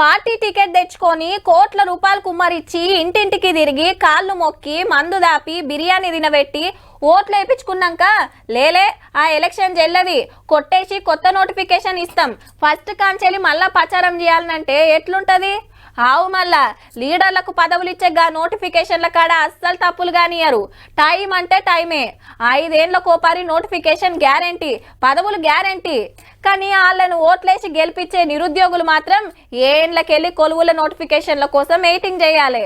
Party ticket తెచ్చుకొని కోట్ల రూపాయలు కుమ్మరిచ్చి ఇంటింటికి తిరిగి కాళ్ళు మొక్కి మందు దాపి బిర్యానీ తినబెట్టి ఓట్లు వేయించుకున్నాక లేలే ఆ ఎలక్షన్ చెల్లది కొట్టేసి కొత్త నోటిఫికేషన్ ఇస్తాం. ఫస్ట్ కాంచెలి మళ్ళా ప్రచారం చేయాలంటే ఎట్లుంటది? ఆవు మళ్ళా లీడర్లకు పదవులు ఇచ్చే గా నోటిఫికేషన్ల కాడ అస్సలు తప్పులు కానియరు టైం అంటే టైమే. ఐదేళ్ళకు కోపారి నోటిఫికేషన్ గ్యారంటీ పదవులు గ్యారంటీ. కానీ వాళ్ళను ఓట్లేసి గెలిపించే నిరుద్యోగులు మాత్రం ఏండ్లకెళ్ళి కొలువుల నోటిఫికేషన్ల కోసం వెయిటింగ్ చేయాలి.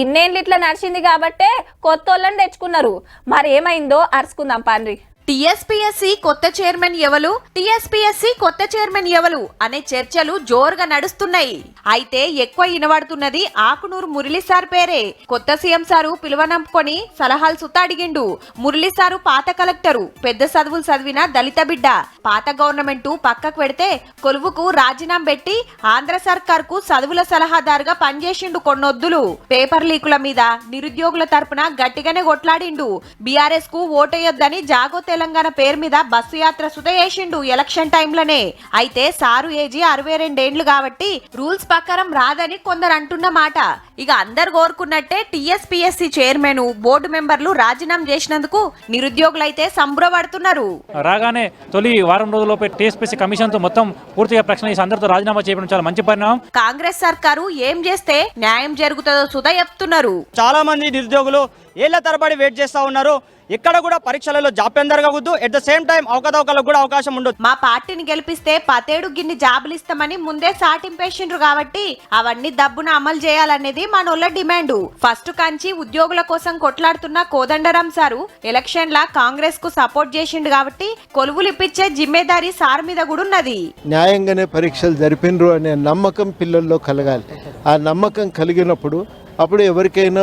ఇన్నేళ్ళు ఇట్లా నడిచింది కాబట్టే కొత్త వాళ్ళని తెచ్చుకున్నారు. మరి ఏమైందో అరుచుకుందాం పండ్రి. టీఎస్పీఎస్సీ కొత్త చైర్మన్ ఎవలు టీఎస్పీఎస్సీ కొత్త చైర్మన్ ఎవలు అనే చర్చలు జోరుగా నడుస్తున్నాయి. అయితే ఎక్కువ ఇనబడుతున్నది ఆకునూరు మురళీ సార్ పేరే. కొత్త సీఎం సారు పిలువనంపుకొని సలహాలు సుత్త అడిగిండు. మురళీ సారు పాత కలెక్టరు. పెద్ద చదువులు చదివిన దళిత బిడ్డ. పాత గవర్నమెంట్ పక్కకు పెడితే కొలువుకు రాజీనామా పెట్టి ఆంధ్ర సర్కార్కు చదువుల సలహాదారుగా పనిచేసిండు కొన్నొద్దులు. పేపర్ లీకుల మీద నిరుద్యోగుల తరపున గట్టిగానే కొట్లాడిండు. బీఆర్ఎస్కు ఓటేయొద్దని జాగో తెలంగాణ పేరు మీద బస్సు యాత్ర సుత చేసిండు ఎలక్షన్ టైంలోనే. అయితే సారు ఏజీ అరవై రెండేండ్లు కాబట్టి రూల్స్ ప్రకారం రాదని కొందరు అంటున్న మాట. ఇక అందరు కోరుకున్నట్టే టీఎస్పీఎస్సీ చైర్మన్ బోర్డు మెంబర్లు రాజీనామా చేసినందుకు నిరుద్యోగులైతే సంబరపడుతున్నారు రాగానే తొలి వారం రోజుల్లోపే టీఎస్పీసీ కమిషన్తో మొత్తం పూర్తిగా ప్రశ్న అందరితో రాజీనామా చేయడం చాలా మంచి పరిణామం. కాంగ్రెస్ సర్కారు ఏం చేస్తే న్యాయం జరుగుతుందో సుధ చెప్తున్నారు. చాలా మంది నిరుద్యోగులు ఏళ్ళ తరబడి వెయిట్ చేస్తూ ఉన్నారు. ఇక్కడ కూడా పరీక్షలలో జాప్యం జరగవద్దు ఎట్ ద సేమ్ టైం అవకతవకలకు కూడా అవకాశం ఉండదు మా పార్టీని గెలిపిస్తే పతేడు గిన్ని జాబులు ఇస్తామని ముందే సాటింపేసిండ్రు కాబట్టి అవన్నీ దబ్బున అమలు చేయాలనేది మనోళ్ళ డిమాండ్. ఫస్ట్ కంచి ఉద్యోగుల కోసం కొట్లాడుతున్న కోదండరాం సారు ఎలక్షన్ లా కాంగ్రెస్కు సపోర్ట్ చేసిండు కాబట్టి కొలువులు ఇప్పించే జిమ్మేదారీ సార్ మీద కూడా ఉన్నది. న్యాయంగానే పరీక్షలు జరిపినరు అనే నమ్మకం పిల్లల్లో కలగాలి. ఆ నమ్మకం కలిగినప్పుడు అప్పుడు ఎవరికైనా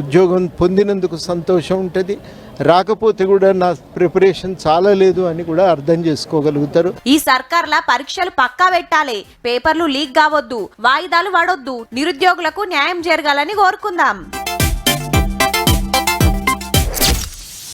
ఉద్యోగం పొందినందుకు సంతోషం ఉంటుంది. రాకపోతే కూడా నా ప్రిపరేషన్ చాలా లేదు అని కూడా అర్థం చేసుకోగలుగుతారు. ఈ సర్కార్ల పరీక్షలు పక్కా పెట్టాలి. పేపర్లు లీక్ కావద్దు. వాయిదాలు వాడొద్దు. నిరుద్యోగులకు న్యాయం జరగాలని కోరుకుందాం.